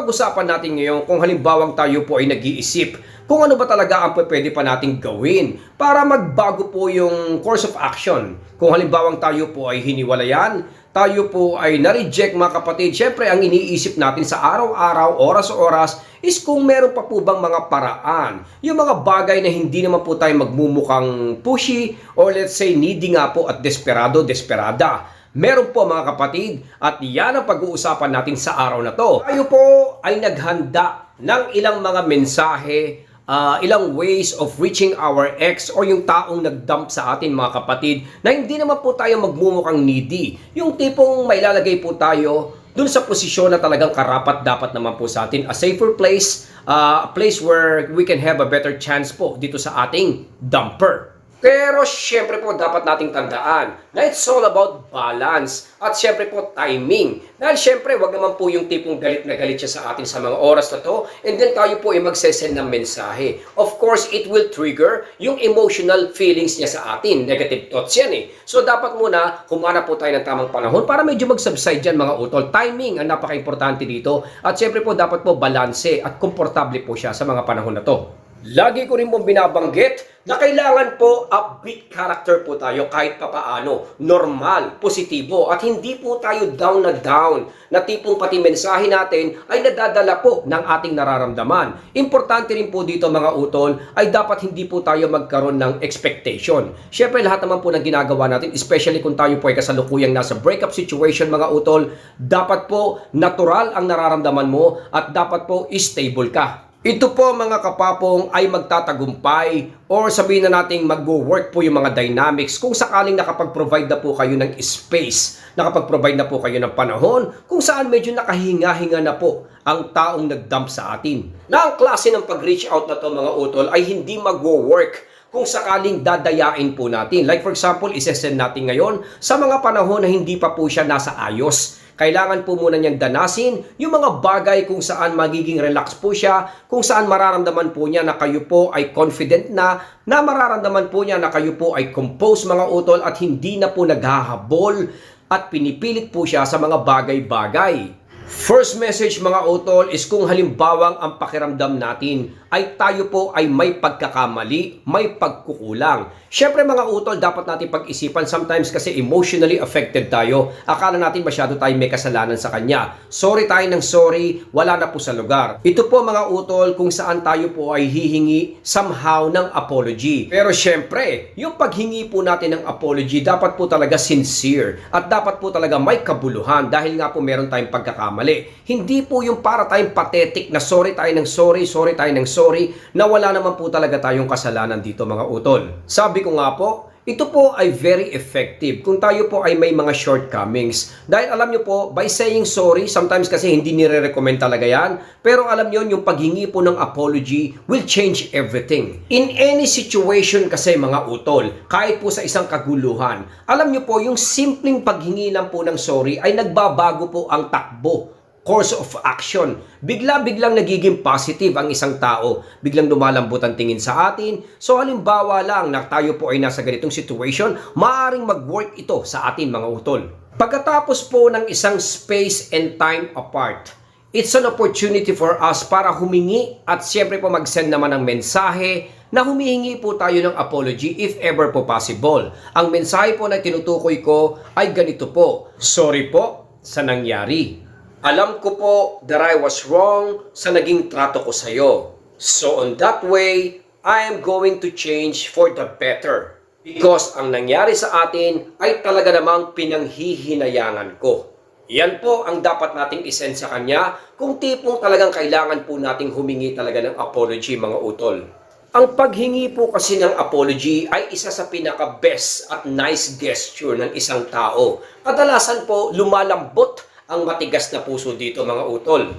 Pag-usapan natin ngayon kung halimbawang tayo po ay nag-iisip kung ano ba talaga ang pwede pa nating gawin para magbago po yung course of action. Kung halimbawang tayo po ay hiniwalayan, tayo po ay na-reject mga kapatid, syempre ang iniisip natin sa araw-araw, oras-oras, is kung meron pa po bang mga paraan, yung mga bagay na hindi naman po tayo magmumukhang pushy or let's say needy nga po at desperado, desperada. Meron po mga kapatid at yan ang pag-uusapan natin sa araw na to. Tayo po ay naghanda ng ilang mga mensahe, ah, ilang ways of reaching our ex or yung taong nag-dump sa atin mga kapatid na hindi naman po tayo magmumukhang needy. Yung tipong may lalagay po tayo dun sa posisyon na talagang karapat dapat naman po sa atin. A safer place, ah, a place where we can have a better chance po dito sa ating dumper. Pero syempre po dapat nating tandaan na it's all about balance at syempre po timing. Dahil syempre wag naman po yung tipong galit na galit siya sa atin sa mga oras na to and then tayo po ay magsesend ng mensahe. Of course, it will trigger yung emotional feelings niya sa atin. Negative thoughts yan eh. So dapat muna humana po tayo ng tamang panahon para medyo mag-subside dyan mga utol. Timing ang napaka-importante dito at syempre po dapat po balanse at komportable po siya sa mga panahon na to. Lagi ko rin pong binabanggit na kailangan po upbeat character po tayo kahit papaano. Normal, positibo, at hindi po tayo down na down na tipong pati mensahe natin ay nadadala po ng ating nararamdaman. Importante rin po dito mga utol ay dapat hindi po tayo magkaroon ng expectation. Siyempre lahat naman po ng ginagawa natin, especially kung tayo po ay kasalukuyang nasa breakup situation mga utol, dapat po natural ang nararamdaman mo at dapat po stable ka. Ito po mga kapapong ay magtatagumpay or sabihin na nating mag-work po yung mga dynamics kung sakaling nakapag-provide na po kayo ng space, nakapag-provide na po kayo ng panahon kung saan medyo nakahinga-hinga na po ang taong nag-dump sa atin. Na ang klase ng pag-reach out na to mga utol ay hindi mag-work kung sakaling dadayain po natin. Like for example, isesend natin ngayon sa mga panahon na hindi pa po siya nasa ayos. Kailangan po muna niyang danasin yung mga bagay kung saan magiging relax po siya, kung saan mararamdaman po niya na kayo po ay confident na, na mararamdaman po niya na kayo po ay composed mga utol at hindi na po naghahabol at pinipilit po siya sa mga bagay-bagay. First message mga utol is kung halimbawang ang pakiramdam natin ay tayo po ay may pagkakamali, may pagkukulang. Siyempre mga utol, dapat natin pag-isipan sometimes kasi emotionally affected tayo. Akala natin masyado tayo may kasalanan sa kanya. Sorry tayo ng sorry, wala na po sa lugar. Ito po mga utol kung saan tayo po ay hihingi somehow ng apology. Pero siyempre, yung paghingi po natin ng apology dapat po talaga sincere at dapat po talaga may kabuluhan dahil nga po meron tayong pagkakamali. Hindi po yung para tayong pathetic na sorry tayo ng sorry, sorry tayo ng sorry na wala naman po talaga tayong kasalanan dito mga utol. Sabi ko nga po, ito po ay very effective kung tayo po ay may mga shortcomings. Dahil alam nyo po, by saying sorry, sometimes kasi hindi nire-recommend talaga yan, pero alam nyo, yung paghingi po ng apology will change everything. In any situation kasi mga utol, kahit po sa isang kaguluhan, alam nyo po, yung simpleng paghingi lang po ng sorry ay nagbabago po ang takbo course of action. Bigla-biglang nagiging positive ang isang tao. Biglang lumalambot ang tingin sa atin. So halimbawa lang na tayo po ay nasa ganitong situation, maaring mag-work ito sa atin mga utol. Pagkatapos po ng isang space and time apart, it's an opportunity for us para humingi at siyempre po mag-send naman ng mensahe na humihingi po tayo ng apology if ever po possible. Ang mensahe po na tinutukoy ko ay ganito po, Sorry po sa nangyari. Alam ko po that I was wrong sa naging trato ko sa iyo. So on that way, I am going to change for the better. Because ang nangyari sa atin ay talaga namang pinanghihinayangan ko. Yan po ang dapat nating isend sa kanya kung tipong talagang kailangan po nating humingi talaga ng apology mga utol. Ang paghingi po kasi ng apology ay isa sa pinaka-best at nice gesture ng isang tao. Kadalasan po lumalambot ang matigas na puso dito mga utol.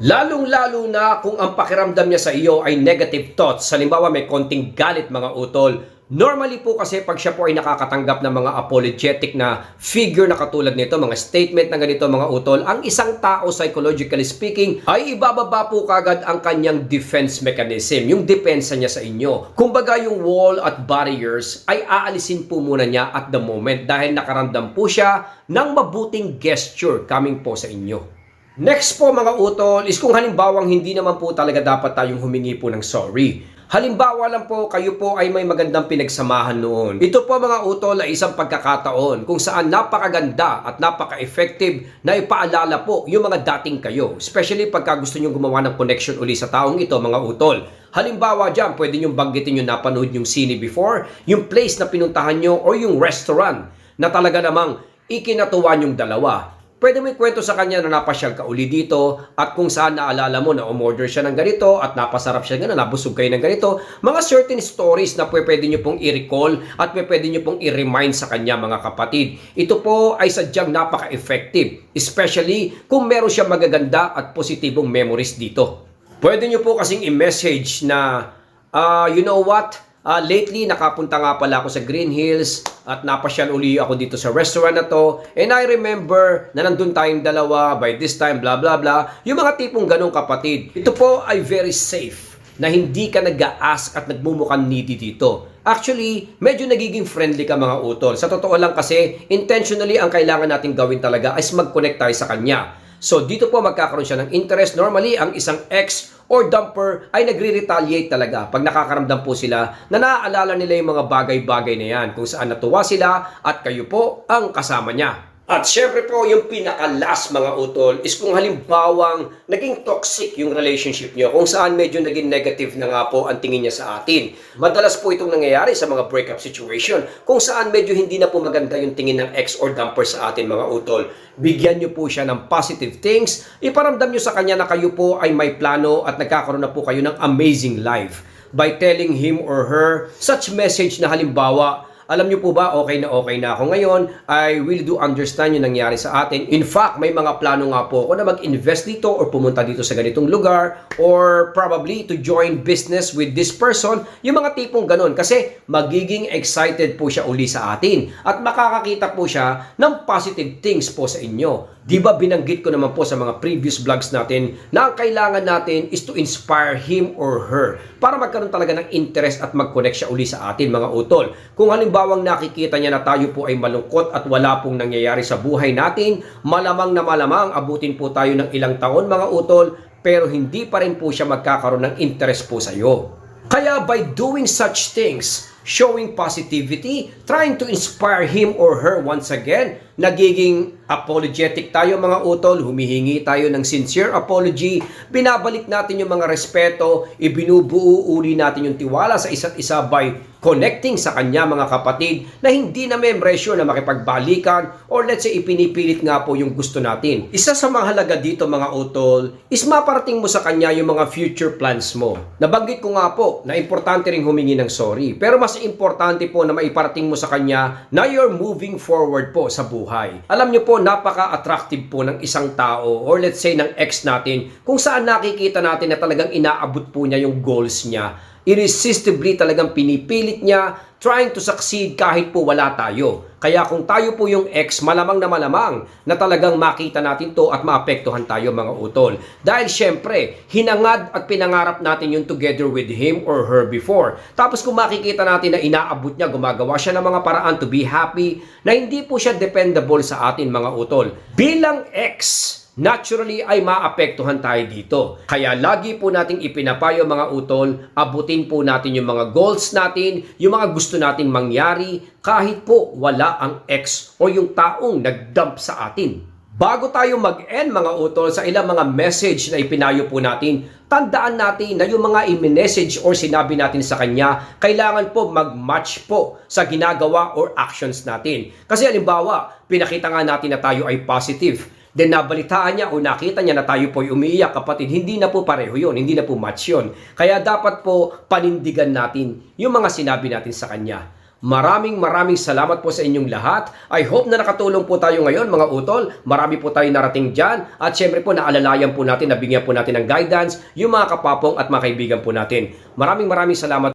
Lalong-lalo na kung ang pakiramdam niya sa iyo ay negative thoughts. Halimbawa may konting galit mga utol. Normally po kasi pag siya po ay nakakatanggap ng mga apologetic na figure na katulad nito, mga statement na ganito mga utol, ang isang tao psychologically speaking ay ibababa po kagad ang kanyang defense mechanism, yung depensa niya sa inyo. Kumbaga yung wall at barriers ay aalisin po muna niya at the moment dahil nakaramdam po siya ng mabuting gesture coming po sa inyo. Next po mga utol is kung halimbawang hindi naman po talaga dapat tayong humingi po ng sorry. Halimbawa lang po, kayo po ay may magandang pinagsamahan noon. Ito po mga utol ay isang pagkakataon kung saan napakaganda at napaka-effective na ipaalala po yung mga dating kayo. Especially pagka gusto nyo gumawa ng connection uli sa taong ito mga utol. Halimbawa dyan, pwede nyo banggitin yung napanood yung sine before, yung place na pinuntahan nyo or yung restaurant na talaga namang ikinatuwa yung dalawa. Pwede mo ikwento sa kanya na napasyal ka uli dito at kung saan naalala mo na umorder siya ng ganito at napasarap siya gano'n, nabusog kayo ng ganito. Mga certain stories na pwede nyo pong i-recall at pwede nyo pong i-remind sa kanya mga kapatid. Ito po ay sadyang napaka-effective, especially kung meron siya magaganda at positibong memories dito. Pwede nyo po kasing i-message na, ah, you know what, Ah, lately, nakapunta nga pala ako sa Green Hills at napasyal uli ako dito sa restaurant na to. And I remember na nandun tayong dalawa by this time, blah blah blah. Yung mga tipong ganong kapatid. Ito po ay very safe na hindi ka nag-a-ask at nagmumukhang needy dito. Actually, medyo nagiging friendly ka mga utol. Sa totoo lang kasi, intentionally ang kailangan natin gawin talaga is mag-connect tayo sa kanya. So dito po magkakaroon siya ng interest. Normally, ang isang ex or dumper ay nagre-retaliate talaga pag nakakaramdam po sila na naaalala nila yung mga bagay-bagay na yan kung saan natuwa sila at kayo po ang kasama niya. At syempre po, yung pinaka-last mga utol is kung halimbawang naging toxic yung relationship nyo, kung saan medyo naging negative na nga po ang tingin niya sa atin. Madalas po itong nangyayari sa mga breakup situation, kung saan medyo hindi na po maganda yung tingin ng ex or dumper sa atin mga utol. Bigyan nyo po siya ng positive things, iparamdam nyo sa kanya na kayo po ay may plano at nagkakaroon na po kayo ng amazing life by telling him or her such message na halimbawa, alam niyo po ba, okay na okay na ako ngayon. I really do understand yung nangyari sa atin. In fact, may mga plano nga po ako na mag-invest dito or pumunta dito sa ganitong lugar or probably to join business with this person. Yung mga tipong ganun. Kasi magiging excited po siya uli sa atin. At makakakita po siya ng positive things po sa inyo. Di ba binanggit ko naman po sa mga previous vlogs natin na ang kailangan natin is to inspire him or her para magkaroon talaga ng interest at mag-connect siya uli sa atin mga utol. Kung halimbawang nakikita niya na tayo po ay malungkot at wala pong nangyayari sa buhay natin, malamang na malamang abutin po tayo ng ilang taon mga utol pero hindi pa rin po siya magkakaroon ng interest po sa iyo. Kaya by doing such things, showing positivity, trying to inspire him or her once again, nagiging apologetic tayo mga utol, humihingi tayo ng sincere apology, binabalik natin yung mga respeto, ibinubuo uli natin yung tiwala sa isa't isa by connecting sa kanya mga kapatid na hindi na may presyo na makipagbalikan or let's say ipinipilit nga po yung gusto natin. Isa sa mga halaga dito mga utol is maparating mo sa kanya yung mga future plans mo. Nabanggit ko nga po na importante ring humingi ng sorry. Pero mas importante po na maiparating mo sa kanya na you're moving forward po sa buhay. Alam niyo po napaka-attractive po ng isang tao or let's say ng ex natin kung saan nakikita natin na talagang inaabot po niya yung goals niya irresistibly talagang pinipilit niya trying to succeed kahit po wala tayo. Kaya kung tayo po yung ex, malamang na malamang na talagang makita natin to at maapektuhan tayo mga utol. Dahil syempre, hinangad at pinangarap natin yung together with him or her before. Tapos kung makikita natin na inaabot niya, gumagawa siya ng mga paraan to be happy, na hindi po siya dependable sa atin mga utol. Bilang ex, naturally ay maapektuhan tayo dito. Kaya lagi po nating ipinapayo mga utol, abutin po natin yung mga goals natin, yung mga gusto nating mangyari, kahit po wala ang ex o yung taong nagdump sa atin. Bago tayo mag-end mga utol sa ilang mga message na ipinayo po natin, tandaan natin na yung mga i-message or sinabi natin sa kanya, kailangan po mag-match po sa ginagawa or actions natin. Kasi halimbawa, pinakita nga natin na tayo ay positive then nabalitaan niya o nakita niya na tayo po ay umiiyak kapatid, hindi na po pareho yon, hindi na po match yon. Kaya dapat po panindigan natin yung mga sinabi natin sa kanya. Maraming maraming salamat po sa inyong lahat. I hope na nakatulong po tayo ngayon mga utol. Marami po tayo narating dyan. At syempre po naalalayan po natin, nabigyan po natin ng guidance yung mga kapapong at mga kaibigan po natin. Maraming maraming salamat